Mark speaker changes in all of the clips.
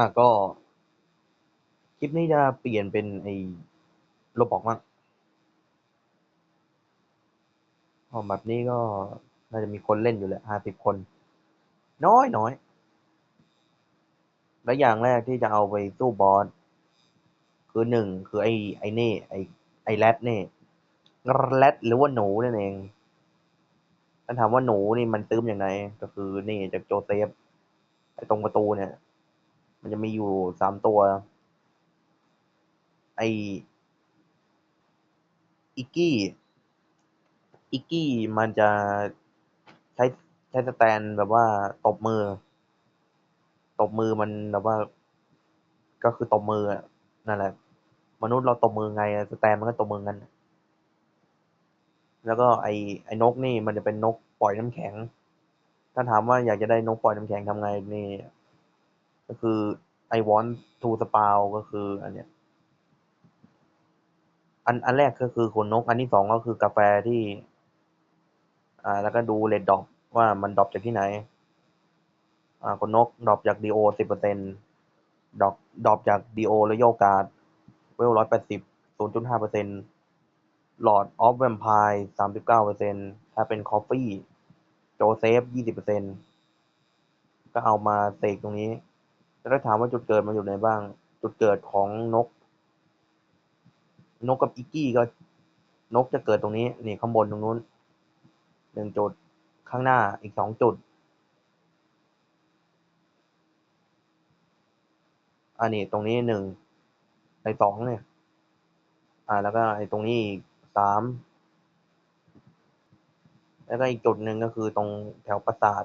Speaker 1: อะก็ คลิปนี้จะเปลี่ยนเป็นไอ้โรบอกมั้งพอแบบนี้ก็น่าจะมีคนเล่นอยู่แหละห้าสิบคน น้อยน้อย และอย่างแรกที่จะเอาไปสู้บอสคือหนึ่งคือไอ้ไอ้นี่ไอ้ไอ้แรดนี่แรดหรือว่าหนูนั่นเองถ้าถามว่าหนูนี่มันตื้มอยังไงก็คือนี่จากโจเซฟไอ้ตรงประตูเนี่ย มันจะมีอยู่สามตัว ไออิกกี้ อิกกี้มันจะใช้ใช้สแตนแบบว่าตบมือ ตบมือมันแบบว่า ก็คือตบมือนั่นแหละ มนุษย์เราตบมือไงสแตนมันก็ตบมือกันแล้วก็ไอไอนกนี่มันจะเป็นนกปล่อยน้ำแข็ง ถ้าถามว่าอยากจะได้นกปล่อยน้ำแข็งทำไงนี่ ก็คือ I want to spawn ก็คืออันเนี้ยอันอันแรกก็คือขนนก อันที่สองก็คือกาแฟที่ อ่า แล้วก็ดูเลดดอปว่ามันดรอปจากที่ไหน อ่าขนนกดรอปจากดีโอสิบเปอร์เซ็นดรอปดรอปจากดีโอและโยกาดเวลร้อยแปดสิบศูนย์จุดห้าเปอร์เซ็นหลอดออฟแวมไพร์สามสิบเก้าเปอร์เซ็นถ้าเป็นคอฟฟี่โจเซฟยี่สิบเปอร์เซ็นก็เอามาเสกตรงนี้ แล้วถ้าถามว่าจุดเกิดมันอยู่ไหนบ้าง จุดเกิดของนก นกกับอิกกี้ก็นกจะเกิดตรงนี้ นี่ข้างบนตรงนู้นหนึ่งจุดข้างหน้าอีกสองจุด อันนี้ตรงนี้หนึ่งในสองเนี่ย อ่าแล้วก็ไอ้ตรงนี้อีกสามแล้วก็อีกจุดหนึ่งก็คือตรงแถวปราสาท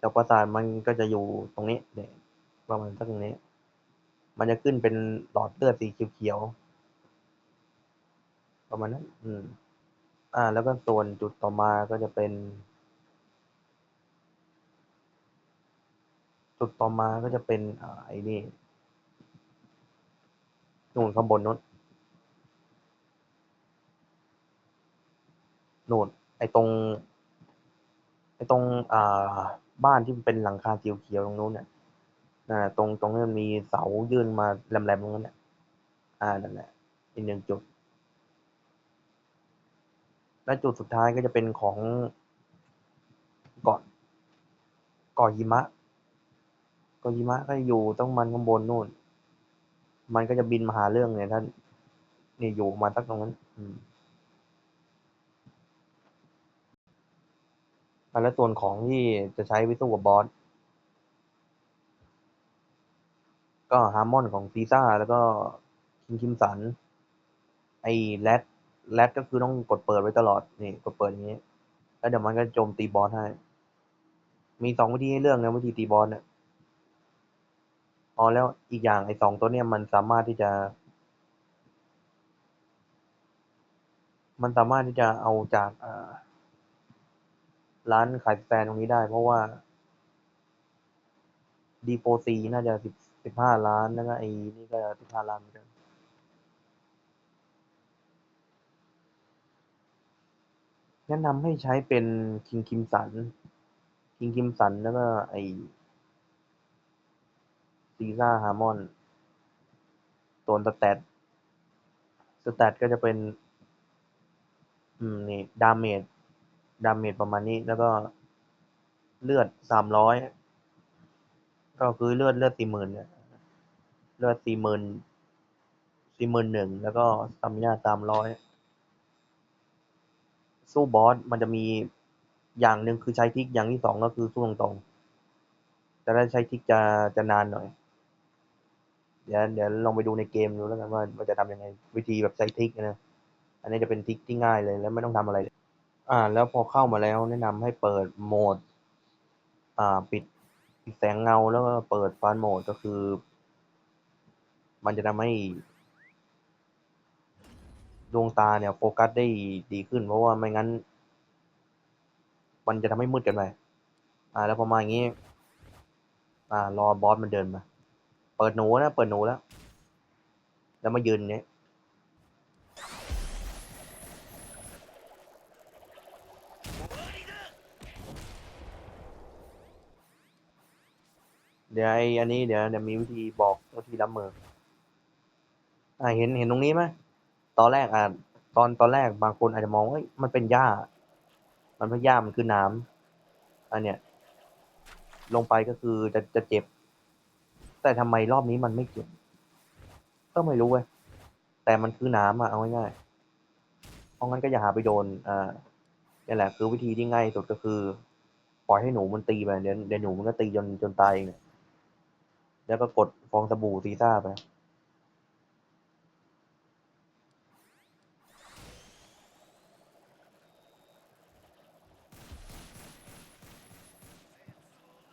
Speaker 1: แถวปราสาทมันก็จะอยู่ตรงนี้เนี่ยประมาณสักตรงนี้ มันจะขึ้นเป็นหลอดเลือดสีเขียวๆประมาณนั้น อืม อ่า แล้วก็ส่วนจุดต่อมาก็จะเป็น จุดต่อมาก็จะเป็นอ่าไอ้นี่นู่นข้างบนนู้นนู่นไอ้ตรงไอ้ตรงอ่า บ้านที่มันเป็นหลังคาเขียวๆตรงนู้นเนี่ยน่ะตรงตรงนี้นมีเสายื่นมาแหลมๆตรงนั้นแหละอ่านั่นแหละอีกหนึ่งจุด และจุดสุดท้ายก็จะเป็นของเกาะเกาะหิมะเกาะหิมะก็อยู่ต้องมันข้างบนนู่น มันก็จะบินมาหาเรื่องเนี่ยท่านนี่อยู่มาสักตรงนั้น อืม อะแล้วส่วนของที่จะใช้ไปสู้กับบอส ก็ฮาร์มอนของซีซ่า แล้วก็คิมคิมสัน ไอ้แรดแรดก็คือต้องกดเปิดไว้ตลอด นี่ กดเปิดอย่างนี้ แล้วเดี๋ยวมันก็โจมตีบอสให้ มีสองวิธีให้เลือกนะวิธีตีบอสเนี่ยอ๋อแล้วอีกอย่างไอ้สองตัวเนี้ยมันสามารถที่จะ มันสามารถที่จะเอาจากอ่า ร้านขายแฟนตรงนี้ได้ เพราะว่าดีโฟซีน่าจะสิบสิบห้าล้าน แล้วก็ไอ้นี่ก็สิบห้าล้านเหมือนกันแนะนำให้ใช้เป็นคิงคิมสัน คิงคิมสัน แล้วก็ไอซีซ่าฮาร์มอนตัวสแตทสแตทก็จะเป็น อืม นี่ ดาเมจ ดาเมจประมาณนี้แล้วก็เลือดสามร้อยก็คือเลือดเลือดสี่หมื่นเลือดสี่หมื่นสี่หมื่นหนึ่งแล้วก็สตามินาสามร้อยสู้บอสมันจะมีอย่างหนึ่งคือใช้ทิกอย่างที่สองก็คือสู้ตรงๆแต่ถ้าใช้ทิกจะจะนานหน่อย เดี๋ยวเดี๋ยวลองไปดูในเกมดูแล้วกันว่าว่าจะทำยังไงวิธีแบบใช้ทิกนะอันนี้จะเป็นทิกที่ง่ายเลยแล้วไม่ต้องทำอะไรเลย อ่า แล้วพอเข้ามาแล้วแนะนำให้เปิดโหมด อ่า ปิดปิดแสงเงาแล้วก็เปิดฟานโหมดก็คือ มันจะทำให้ ดวงตาเนี่ยโฟกัสได้ดีขึ้น เพราะว่าไม่งั้น มันจะทำให้มืดกันไปอ่า แล้วพอมาอย่างนี้ อ่ารอบอสมันเดินมา เปิดหนูนะ เปิดหนูแล้ว แล้วมายืนเนี้ย ดี๋ยวไอ้อันนี้เดี๋ยวเดี๋ยวมีวิธีบอกวิธีรับมือ อ่าเห็นเห็นตรงนี้ไหมตอนแรกอะตอนตอนแรกบางคนอาจจะมองว่าเฮ้ยมันเป็นหญ้า มันไม่ใช่หญ้ามันคือน้ำอันเนี้ยลงไปก็คือจะจะเจ็บ แต่ทำไมรอบนี้มันไม่เจ็บก็ไม่รู้เว้ยแต่มันคือน้ำอะเอาง่ายๆเพราะงั้นก็อย่าหาไปโดนอ่านี่แหละคือวิธีที่ง่ายสุดก็คือ ปล่อยให้หนูมันตีไปเดี๋ยวเดี๋ยวหนูมันก็ตีจนจนตายเองเนี่ย แล้วก็กดฟองสบู่ซีซ่าไป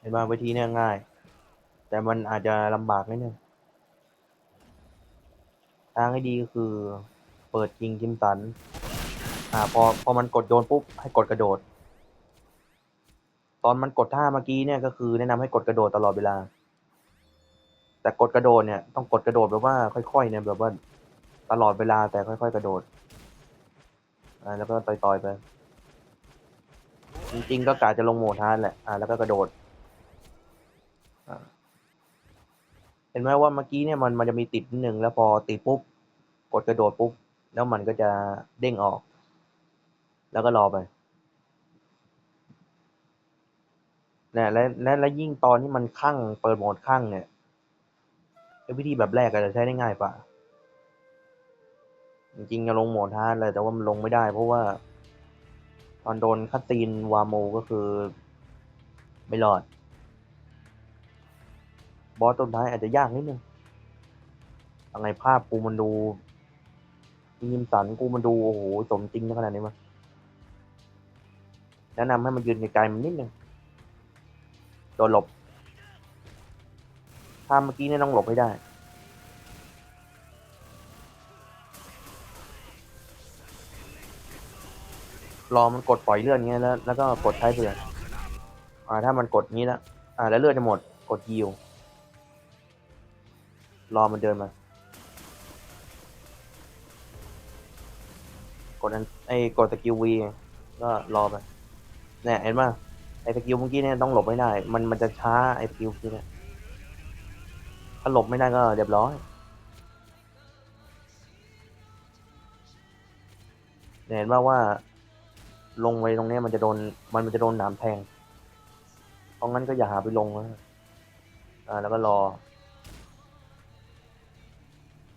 Speaker 1: เห็นไหมวิธีเนี่ยง่าย แต่มันอาจจะลำบากนิดนึงทางให้ดีก็คือ เปิดยิงกิมสัน อ่าพอพอมันกดโยนปุ๊บให้กดกระโดด ตอนมันกดท่าเมื่อกี้เนี่ยก็คือแนะนำให้กดกระโดดตลอดเวลา แต่กดกระโดดเนี่ยต้องกดกระโดดแบบว่าค่อยๆเนี่ยแบบว่าตลอดเวลาแต่ค่อยๆกระโดดอ่าแล้วก็ต่อยๆไป จริงๆก็กะจะลงโหมดฮาร์ดแหละอ่าแล้วก็กระโดดเห็นไหมว่าเมื่อกี้เนี่ยมันมันจะมีติดนิดนึงแล้วพอติดปุ๊บกดกระโดดปุ๊บแล้วมันก็จะเด้งออก แล้วก็รอไปนี่และและและยิ่งตอนที่มันข้างเปิดโหมดข้างเนี่ย วิธีแบบแรกก็จจะใช้ได้ง่ายกว่า จริงๆจะลงโหมดฮาร์ดเลยแต่ว่ามันลงไม่ได้ เพราะว่า ตอนโดนคัตซีนวาโมก็คือ ไม่รอด บอสตัวท้ายอาจจะยากนิดนึงยังไงภาพกูมันดูยิมสันกูมันดูโอ้โหสมจริงขนาดนี้มั้ยแนะนำให้มันยืนไกลๆมันนิดนึงโดนหลบ ถ้าเมื่อกี้เนี่ยต้องหลบให้ได้ รอมันกดปล่อยเลือดเงี้ยแล้ว แล้วก็กดใช้เพื่อนอ่า ถ้ามันกดงี้แล้วอ่า แล้วเลือดจะหมด กดยิว รอมันเดินมา กดไอ้กดสกิลวีก็รอไปเนี่ยเห็นป่ะไอ้สกิลเมื่อกี้เนี่ยต้องหลบไม่ได้ มันมันจะช้าไอ้สกิลเมื่อกี้เนี่ย ถ้าหลบไม่ได้ก็เรียบร้อยเนี่ยเห็นว่าว่า ลงไปตรงนี้มันจะโดนมันมันจะโดนหนามแทง เพราะงั้นก็อย่าหาไปลงนะอ่าแล้วก็รอ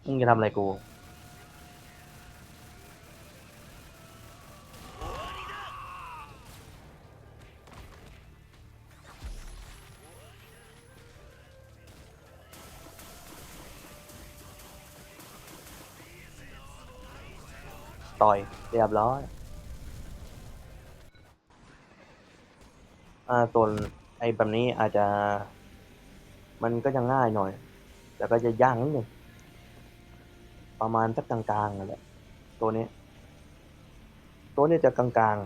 Speaker 1: มึงจะทำอะไรกู ต่อยเรียบร้อย อ่าส่วนไอ้แบบนี้อาจจะ มันก็จะง่ายหน่อย แต่ก็จะยากนิดนึงประมาณสักกลางๆนั่นแหละตัวนี้ ตัวนี้จะกลาง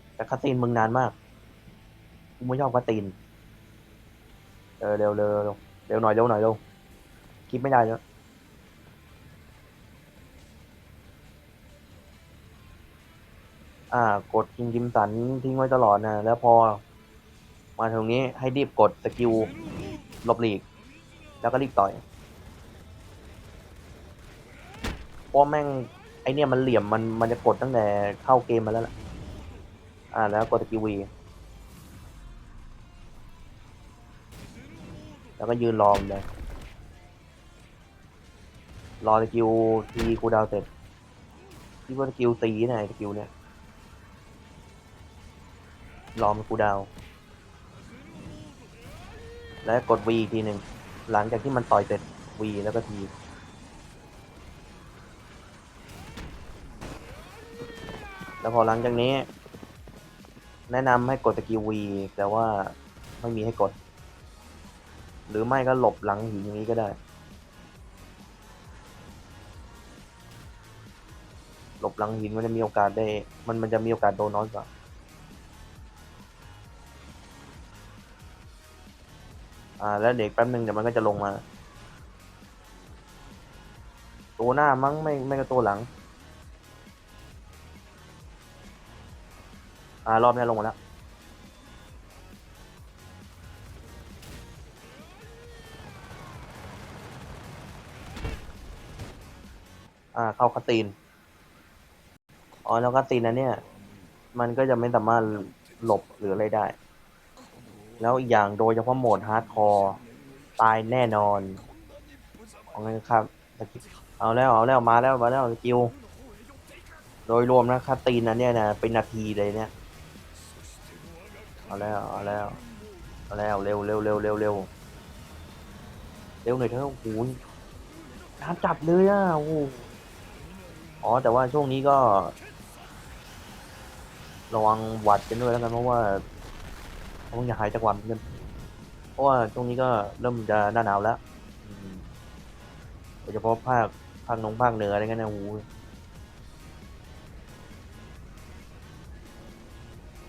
Speaker 1: ๆ แต่คาตีนมึงนานมากกูไม่ชอบคาตีนเออเร็วเร็วเร็วเร็วหน่อยเร็วหน่อยเร็วคิดไม่ได้แล้ว อ่ากดคิงกิมสันทิ้งไว้ตลอดนะ แล้วพอ มาตรงนี้ให้รีบกดสกิลหลบหลีก แล้วก็รีบต่อยเพราะแม่งไอเนี่ยมันเหลี่ยมมันมันจะกดตั้งแต่เข้าเกมมาแล้วล่ะ อ่าแล้วกดสกิลวีแล้วก็ยืนรอมเลย รอสกิลทีคูดาวเสร็จที่ว่าสกิลตีนะไอ้สกิลเนี่ย รอมันคูดาว แล้วกด V อีกทีหนึ่ง หลังจากที่มันต่อยเสร็จ V แล้วก็ทีแล้วพอหลังจากนี้ แนะนำให้กดสกิล V แต่ว่าไม่มีให้กด หรือไม่ก็หลบหลังหินอย่างนี้ก็ได้ หลบหลังหินมันจะมีโอกาสได้ มันมันจะมีโอกาสโดนน้อยกว่า อ่า แล้วเด็กแป๊บหนึ่งเดี๋ยวมันก็จะลงมา ตัวหน้ามั้งไม่ไม่ก็ตัวหลัง อ่ารอบนี้ลงมาแล้วอ่าเข้าคาตีน อ๋อแล้วคาตีนนะเนี่ย มันก็จะไม่สามารถหลบหรืออะไรได้ แล้วอีกอย่างโดยเฉพาะโหมดฮาร์ดคอร์ตายแน่นอนเอาไงครับเอาแล้วเอาแล้วมาแล้วมาแล้วสกิลโดยรวมนะคาตีนนั้นเนี่ยนะเป็นนาทีเลยเนี่ยเอาแล้วเอาแล้วเอาแล้วเร็วเร็วเร็วเร็วเร็วเร็วหน่อยเถอะโอ้โหนานจัดเลยอะโอ้อ๋อแต่ว่าช่วงนี้ก็ ระวังหวัดกันด้วยแล้วกันเพราะว่า คงอยาหายจากหวัดเหมือนเพราะว่าช่วงนี้ก็เริ่มจะหน้าหนาวแล้วโดยเฉพาะภาคภาคนงภาคเหนืออะไรเงี้ยนะห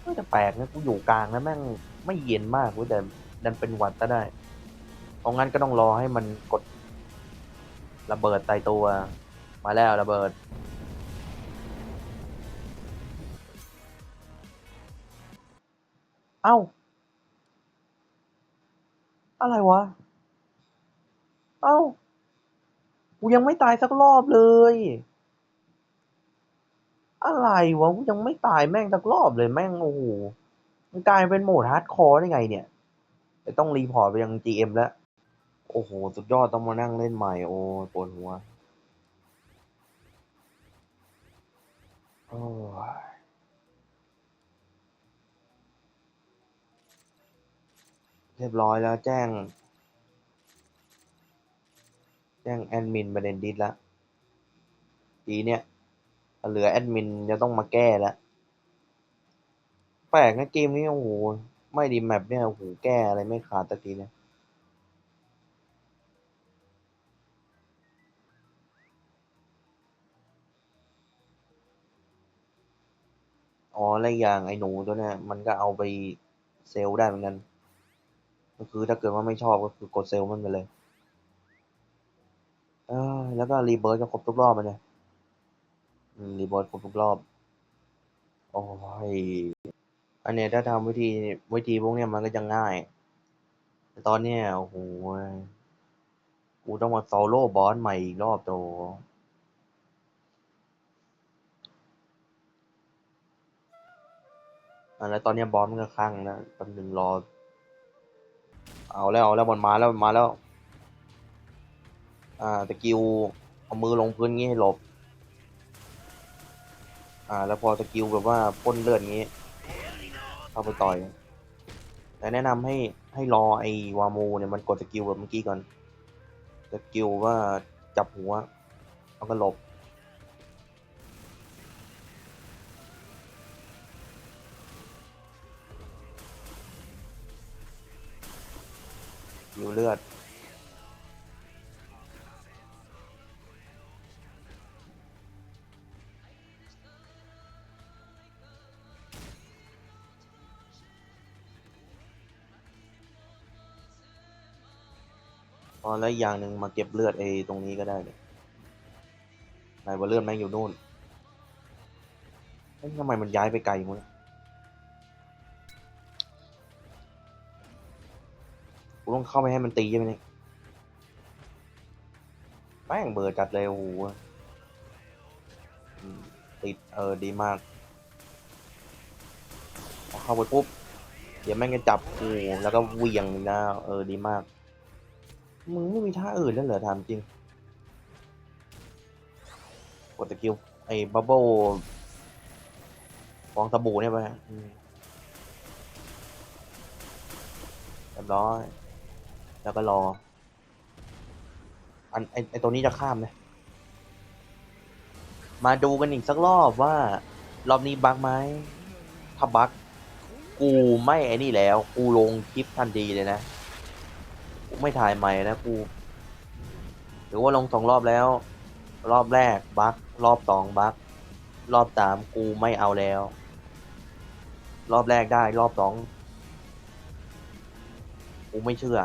Speaker 1: เออแต่แปลกนะกูอยู่กลางนะแม่งไม่เย็นมากเว้ยแต่ดันเป็นหวัดก็ได้เพราะงั้นก็ต้องรอให้มันกด ระเบิดใส่ตัว มาแล้วระเบิดเอ้า อะไรวะ เอ้า กูยังไม่ตายสักรอบเลย อะไรวะ กูยังไม่ตายแม่งสักรอบเลยแม่งโอ้โหมันกลายเป็นโหมดฮาร์ดคอร์ได้ไงเนี่ยจะต้องรีพอร์ตไปยัง GM แล้ว โอ้โห สุดยอดต้องมานั่งเล่นใหม่ โอ้ปวดหัว โอ้ เรียบร้อยแล้วแจ้ง แจ้งแอดมินประเด็นดิสแล้วทีเนี้ยเหลือแอดมินจะต้องมาแก้แล้วแปลกนะเกมนี้โอ้โหไม่ดีแมปเนี่ยโอ้โหแก้อะไรไม่ขาดตะกี้เนี่ยอ๋อและอีกอย่างไอ้หนูตัวเนี้ยมันก็เอาไปเซลล์ได้เหมือนกัน ก็คือถ้าเกิดว่าไม่ชอบก็คือกดเซลล์มันไปเลยเออแล้วก็รีเบิร์ตก็ครบทุกรอบมันเนี่ยรีเบิร์ตครบทุกรอบ โอ้ย อันเนี้ยถ้าทำวิธีวิธีพวกเนี้ยมันก็จะง่าย แต่ตอนเนี้ยโอ้โห กูต้องมาโซโล่บอสใหม่อีกรอบโตอะแล้วตอนเนี้ยบอสมันก็ข้างนะแป๊บนึงรอ เอาแล้วเอาแล้วมันมาแล้วมันมาแล้ว อ่าตะกิวเอามือลงพื้นงี้ให้หลบ อ่า แล้วพอตะกิวแบบว่าพ่นเลือดงี้เข้าไปต่อยแต่แนะนำให้ให้รอไอ้วามูเนี่ยมันกดสกิลแบบเมื่อกี้ก่อนสกิลว่าจับหัวแล้วก็หลบ ยิวเลือดอ๋อแล้วอย่างหนึ่งมาเก็บเลือดไอ้ตรงนี้ก็ได้เนี่ยไหนว่าเลือดแม่งอยู่นู่นเอ้ยทำไมมันย้ายไปไกลมั้ง ต้องเข้าไปให้มันตีใช่ไหมเนี่ยแม่งเบอร์จัดเลยโอ้โหติดเออดีมากพอเข้าไปปุ๊บ เดี๋ยวแม่งจะจับกูแล้วก็เหวี่ยงนะเออดีมาก มึงไม่มีท่าอื่นแล้วเหรอถามจริง กดตะคิวไอ้บับเบิ้ลฟองสบู่เนี่ยไปเรียบร้อย แล้วก็รอ อันไอไอตัวนี้จะข้ามเลยมาดูกันอีกสักรอบว่า รอบนี้บักไหมถ้าบักกูไม่ไอ้นี่แล้ว กูลงคลิปทันทีเลยนะ กูไม่ถ่ายใหม่นะกู หรือว่าลงสองรอบแล้ว รอบแรกบักรอบสองบักรอบสามกูไม่เอาแล้ว รอบแรกได้รอบสองกูไม่เชื่อ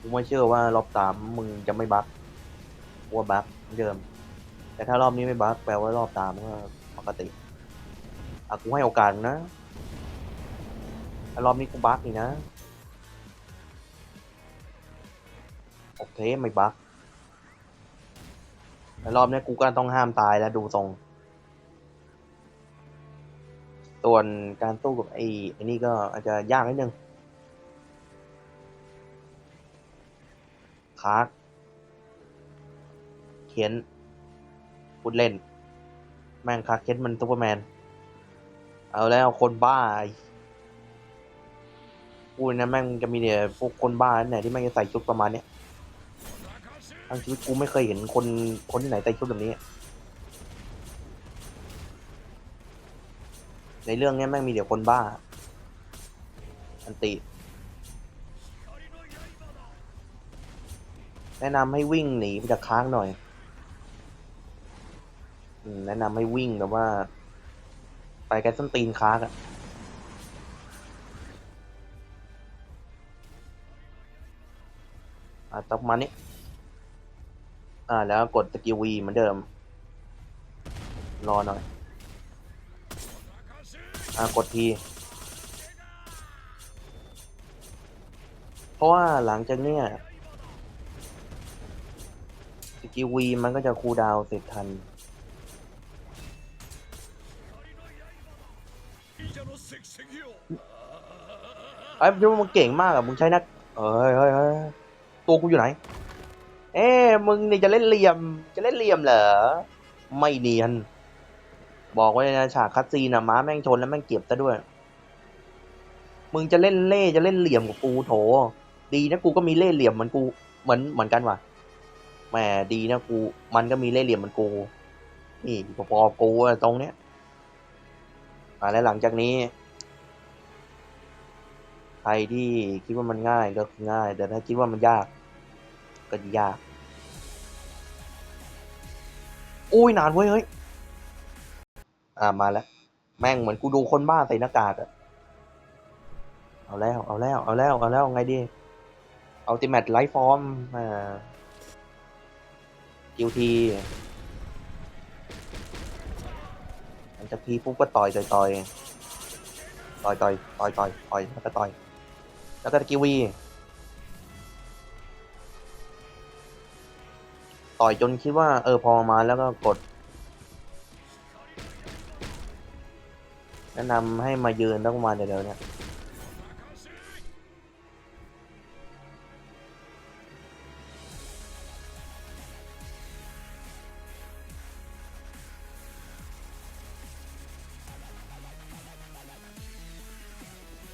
Speaker 1: กูไม่เชื่อว่ารอบสามมึงจะไม่บั๊กกูว่าบั๊กเหมือนเดิม แต่ถ้ารอบนี้ไม่บั๊กแปลว่ารอบสามก็ปกติอะกูให้โอกาสนะรอบนี้กูบั๊กนี่นะโอเคไม่บั๊กรอบนี้กูก็ต้องห้ามตายแล้วดูทรง ส่วนการสู้กับไอ้ไอ้นี่ก็อาจจะยากนิดนึง คาร์กเขียนพูดเล่น แม่งคาร์กเคนมันซูเปอร์แมน เอาแล้วคนบ้าพูดนะแม่งจะมีเนี่ยพวกคนบ้าเนี่ยที่แม่งจะใส่ชุดประมาณเนี้ยทั้งชีวิตกูไม่เคยเห็นคนคนที่ไหนใส่ชุดแบบนี้ ในเรื่องเนี้ยแม่งมีเดี๋ยวคนบ้า อันติ แนะนำให้วิ่งหนีไปจากค้างหน่อยแนะนำให้วิ่งแบบว่า ไปแกส้นตีนค้างอะอะตองมานี้อ่า แล้วกดสกิลวีเหมือนเดิม รอหน่อย อ่ากดที เพราะว่าหลังจากเนี้ย กิลวีมันก็จะคูลดาวน์เสร็จทัน ไอ้ยมึงเก่งมากอะมึงใช้นักเอ้ยเฮ้ยเฮ้ยตัวกูอยู่ไหน เอ๊ะมึงนี่จะเล่นเหลี่ยม จะเล่นเหลี่ยมเหรอ ไม่เนียน บอกไว้เลยนะฉากคัดซีนอะม้าแม่งชนแล้วแม่งเก็บซะด้วย มึงจะเล่นเล่จะเล่นเหลี่ยมกับกูโถ ดีนะกูก็มีเล่ห์เหลี่ยมเหมือนกู เหมือนเหมือนกันว่ะ แหมดีนะกู มันก็มีเล่ห์เหลี่ยมมือนกู นี่พอๆกูอะตรงเนี้ยอ่าและหลังจากนี้ ใครที่คิดว่ามันง่ายก็ง่าย แต่ถ้าคิดว่ามันยาก ก็ยาก อุ้ยนานเว้ยเฮ้ย อ่ามาแล้ว แม่งเหมือนกูดูคนบ้าใส่หน้ากากอะเอาแล้ว เอาแล้ว เอาแล้ว เอาแล้ว ไงดี อัลติเมทไลฟ์ฟอร์มอ่า คิวทีหลังจากทีปุ๊บก็ต่อยต่อยต่อยต่อยต่อยต่อยต่อยต่อยแล้วก็ต่อย แล้วก็ตะกิวีต่อยจนคิดว่า เออพอมาแล้วก็กด แนะนำให้มายืนต้องมาเดี๋ยวๆเนี่ย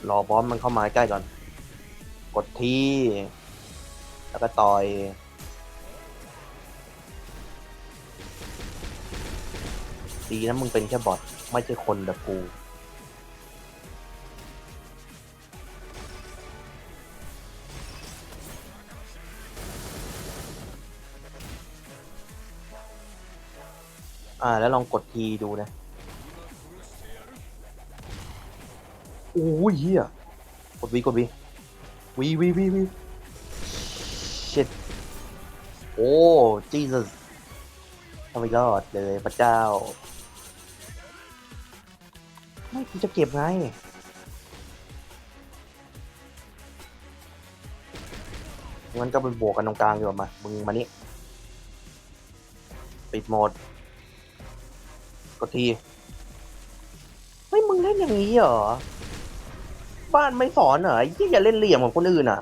Speaker 1: รอบอสมันเข้ามาใกล้ก่อน กดทีแล้วก็ต่อย ดีนะมึงเป็นแค่บอทไม่ใช่คนแบบกูอ่าแล้วลองกดทีดูนะ โอ้ยเฮียกดวีกดวีวีวีวีวี shit โอ้ Jesus ทำไมรอดเลยพระเจ้า ไม่กูจะเก็บไงงั้นก็ไปบวกกันตรงกลางดีกว่ามา มึงมานี่ปิดโหมดกดที เฮ้ย มึงเล่นอย่างนี้เหรอ บ้านไม่สอนเหรอไอ้ที่อย่าเล่นเหลี่ยมของคนอื่นอะ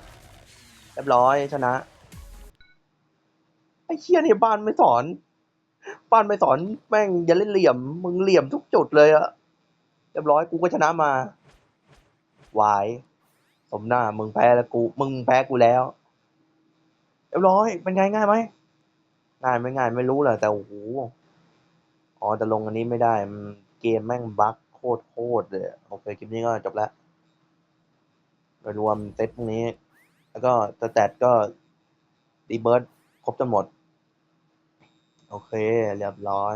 Speaker 1: เรียบร้อยชนะไอ้เชี่ยเนี่ยบ้านไม่สอน บ้านไม่สอนแม่งอย่าเล่นเหลี่ยม มึงเหลี่ยมทุกจุดเลยอะเรียบร้อยกูก็ชนะมาวายสมหน้ามึงแพ้แล้วกู มึงแพ้กูแล้วเรียบร้อยเป็นไงง่ายไหมง่ายไม่ง่ายไม่รู้แหละแต่โอ้โหอ๋อแต่ลงอันนี้ไม่ได้เกมแม่งบั๊กโคตรโคตรเลยโอเคคลิปนี้ก็จบแล้ว โดยรวมเซตพวกนี้ แล้วก็สแตทก็ดีเบิร์ดครบจนหมด โอเค เรียบร้อย